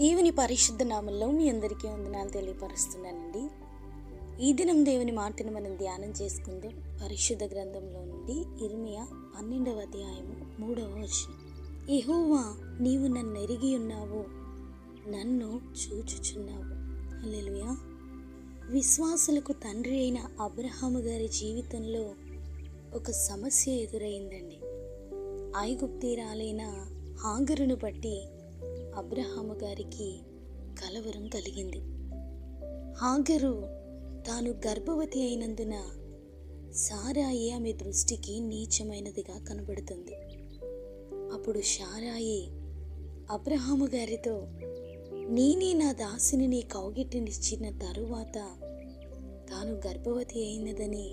దేవుని పరిశుద్ధ నామంలో మీ అందరికీ వందనాలు తెలియపరుస్తున్నానండి. ఈ దినం దేవుని మాటను మనం ధ్యానం చేసుకుందాం. పరిశుద్ధ గ్రంథంలో నుండి ఇర్మియా పన్నెండవ అధ్యాయము మూడవ వచనం. ఎహోవా నీవు నన్ను ఎరిగి ఉన్నావు నన్ను చూచుచున్నావు. అల్లెలుయా విశ్వాసులకు తండ్రి అయిన అబ్రహాము గారి జీవితంలో ఒక సమస్య ఎదురైందండి. ఐగుప్తీరాలైన హాగరును బట్టి అబ్రహాము గారికి కలవరం కలిగింది. హాగరు తాను గర్భవతి అయినందున సారాయి ఆమె దృష్టికి నీచమైనదిగా కనబడుతుంది. అప్పుడు షారాయి అబ్రహాము గారితో నేనే నా దాసిని నీ కౌగిటినిచ్చిన తరువాత తాను గర్భవతి అయినదని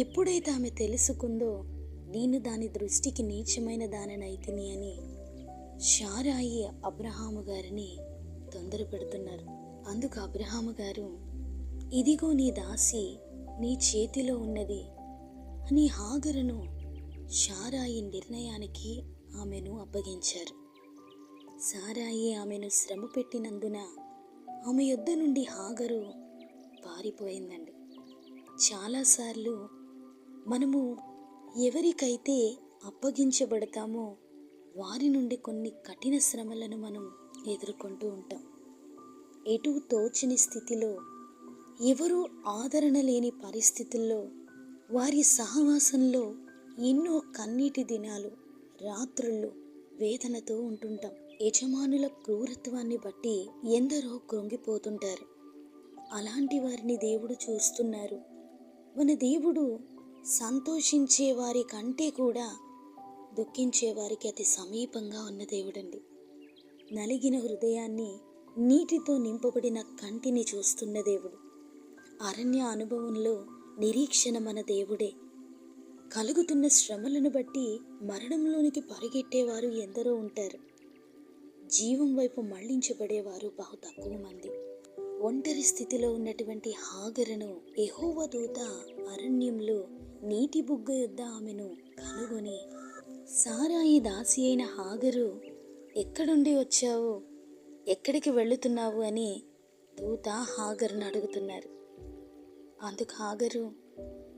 ఎప్పుడైతే ఆమె తెలుసుకుందో నేను దాని దృష్టికి నీచమైన దాననైతిని అని షారాయి అబ్రహాము గారిని తొందర పెడుతున్నారు. అందుకు అబ్రహాము గారు ఇదిగో నీ దాసి నీ చేతిలో ఉన్నది. అని హాగరును షారాయి నిర్ణయానికి ఆమెను అప్పగించారు. సారాయి ఆమెను శ్రమ పెట్టినందున ఆమె యొద్ద నుండి హాగరు పారిపోయిందండి. చాలాసార్లు మనము ఎవరికైతే అప్పగించబడతామో వారి నుండి కొన్ని కఠిన శ్రమలను మనం ఎదుర్కొంటూ ఉంటాం. ఎటు తోచని స్థితిలో ఎవరూ ఆదరణ లేని పరిస్థితుల్లో వారి సహవాసంలో ఎన్నో కన్నీటి దినాలు రాత్రుళ్ళు వేదనతో ఉంటుంటాం. యజమానుల క్రూరత్వాన్ని బట్టి ఎందరో కృంగిపోతుంటారు. అలాంటి వారిని దేవుడు చూస్తున్నారు. మన దేవుడు సంతోషించే వారి కంటే కూడా దుఃఖించే వారికి అతి సమీపంగా ఉన్న దేవుడండి. నలిగిన హృదయాన్ని నీటితో నింపబడిన కంటిని చూస్తున్న దేవుడు. అరణ్య అనుభవంలో నిరీక్షణ మన దేవుడే. కలుగుతున్న శ్రమలను బట్టి మరణంలోనికి పరిగెట్టేవారు ఎందరో ఉంటారు. జీవం వైపు మళ్ళించబడేవారు బహు తక్కువ మంది. ఒంటరి స్థితిలో ఉన్నటువంటి హాగరను ఎహోవ దూత అరణ్యంలో నీటి బుగ్గ యొద్ద ఆమెను కనుగొని సారాయి దాసి అయిన హాగరు ఎక్కడుండి వచ్చావు? ఎక్కడికి వెళుతున్నావు? అని దూత హాగరును అడుగుతున్నారు. అందుకు హాగరు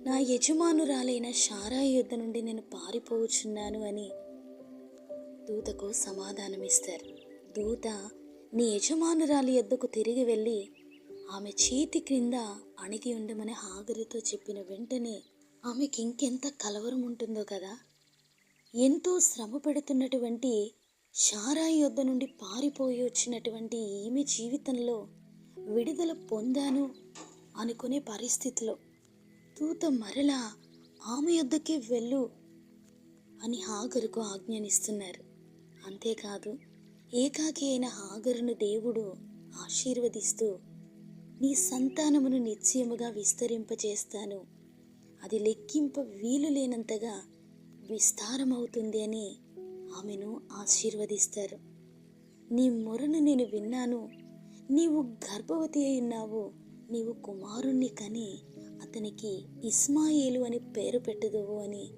నా యజమానురాలైన షారాయి యుద్ధ నుండి నేను పారిపోవచ్చున్నాను అని దూతకు సమాధానమిస్తారు. దూత నీ యజమానురాలి యుద్ధకు తిరిగి వెళ్ళి ఆమె చేతి క్రింద అణిగి ఉండమని హాగరితో చెప్పిన వెంటనే ఆమెకి ఇంకెంత కలవరం ఉంటుందో కదా? ఎంతో శ్రమ పెడుతున్నటువంటి షారాయి యొద్ద నుండి పారిపోయి వచ్చినటువంటి ఈమె జీవితంలో విడుదల పొందాను అనుకునే పరిస్థితిలో తూత మరలా ఆమె యొద్దకే వెళ్ళు అని హాగరుకు ఆజ్ఞానిస్తున్నారు. అంతేకాదు ఏకాకి అయిన హాగరును దేవుడు ఆశీర్వదిస్తూ నీ సంతానమును నిశ్చయముగా విస్తరింపచేస్తాను అది లెక్కింప వీలు లేనంతగా విస్తారమవుతుంది అని ఆమెను ఆశీర్వదిస్తారు. నీ మొరను నేను విన్నాను. నీవు గర్భవతి అయి ఉన్నావు. నీవు కుమారుణ్ణి కని అతనికి ఇస్మాయిలు అని పేరు పెట్టుదువు అని.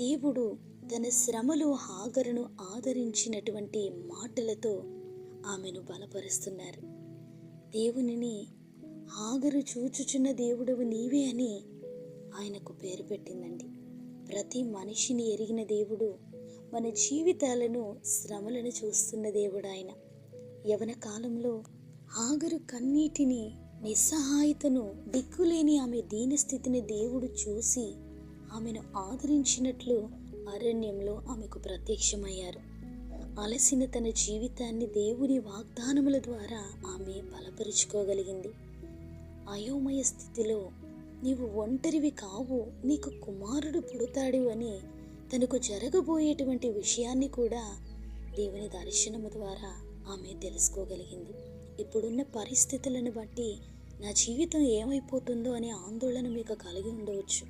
దేవుడు తన శ్రమలో హాగరును ఆదరించినటువంటి మాటలతో ఆమెను బలపరుస్తున్నారు. దేవునిని హాగరు చూచుచున్న దేవుడవు నీవే అని ఆయనకు పేరు పెట్టిందండి. ప్రతి మనిషిని ఎరిగిన దేవుడు మన జీవితాలను శ్రమలను చూస్తున్న దేవుడు ఆయన. యవన కాలంలో హాగరు కన్నీటిని నిస్సహాయతను దిక్కులేని ఆమె దీనస్థితిని దేవుడు చూసి ఆమెను ఆదరించినట్లు అరణ్యంలో ఆమెకు ప్రత్యక్షమయ్యారు. అలసిన తన జీవితాన్ని దేవుని వాగ్దానముల ద్వారా ఆమె బలపరుచుకోగలిగింది. అయోమయ స్థితిలో నీవు ఒంటరివి కావు నీకు కుమారుడు పుడతాడు అని తనకు జరగబోయేటువంటి విషయాన్ని కూడా దేవుని దర్శనము ద్వారా ఆమె తెలుసుకోగలిగింది. ఇప్పుడున్న పరిస్థితులను బట్టి నా జీవితం ఏమైపోతుందో అనే ఆందోళన మీకు కలిగి ఉండవచ్చు.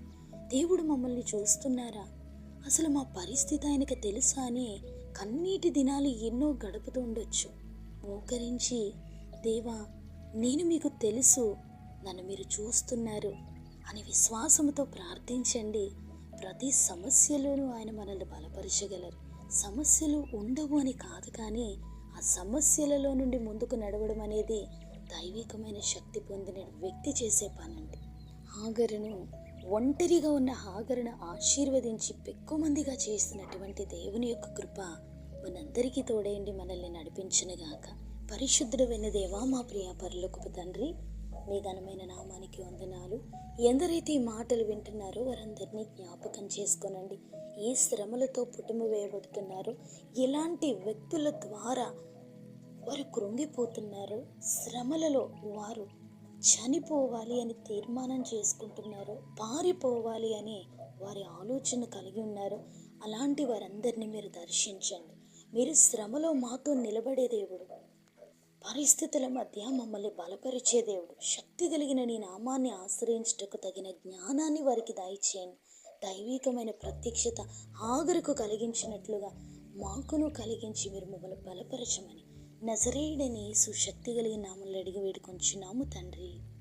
దేవుడు మమ్మల్ని చూస్తున్నారా? అసలు మా పరిస్థితి ఆయనకు తెలుసా అని కన్నీటి దినాలు ఎన్నో గడుపుతూ ఉండొచ్చు. మోకరించి దేవా నేను మీకు తెలుసు నన్ను మీరు చూస్తున్నారు. అని విశ్వాసముతో ప్రార్థించండి. ప్రతి సమస్యలోనూ ఆయన మనల్ని బలపరచగలరు. సమస్యలు ఉండవు అని కాదు కానీ ఆ సమస్యలలో నుండి ముందుకు నడవడం అనేది దైవికమైన శక్తి పొందిన వ్యక్తి చేసే పనండి. హాగరును ఒంటరిగా ఉన్న హాగరును ఆశీర్వదించి పెక్కుమందిగా చేసినటువంటి దేవుని యొక్క కృప మనందరికీ తోడేయండి మనల్ని నడిపించునుగాక పరిశుద్ధుడైన దేవా మా ప్రియ పరలోకపు తండ్రి నీ ఘనమైన నామానికి వందనాలు. ఎందరైతే ఈ మాటలు వింటున్నారో వారందరినీ జ్ఞాపకం చేసుకోనండి. ఏ శ్రమలతో పుట్టుమ వేయబడుతున్నారో ఎలాంటి వ్యక్తుల ద్వారా వారు కృంగిపోతున్నారు శ్రమలలో వారు చనిపోవాలి అని తీర్మానం చేసుకుంటున్నారు పారిపోవాలి అని వారి ఆలోచన కలిగి ఉన్నారు అలాంటి వారందరినీ మీరు దర్శించండి. మీరు శ్రమలో మాతో నిలబడే దేవుడు. పరిస్థితుల మధ్య మమ్మల్ని బలపరిచే దేవుడు. శక్తి కలిగిన నీ నామాన్ని ఆశ్రయించుటకు తగిన జ్ఞానాన్ని వారికి దయచేయండి. దైవికమైన ప్రత్యక్షత ఆగరుకు కలిగించినట్లుగా మాకును కలిగించి మీరు మమ్మల్ని బలపరచమని. నజరేయుడని సుశక్తి కలిగిన నామల్ని అడిగి వేడుకొంచున్నాము తండ్రి.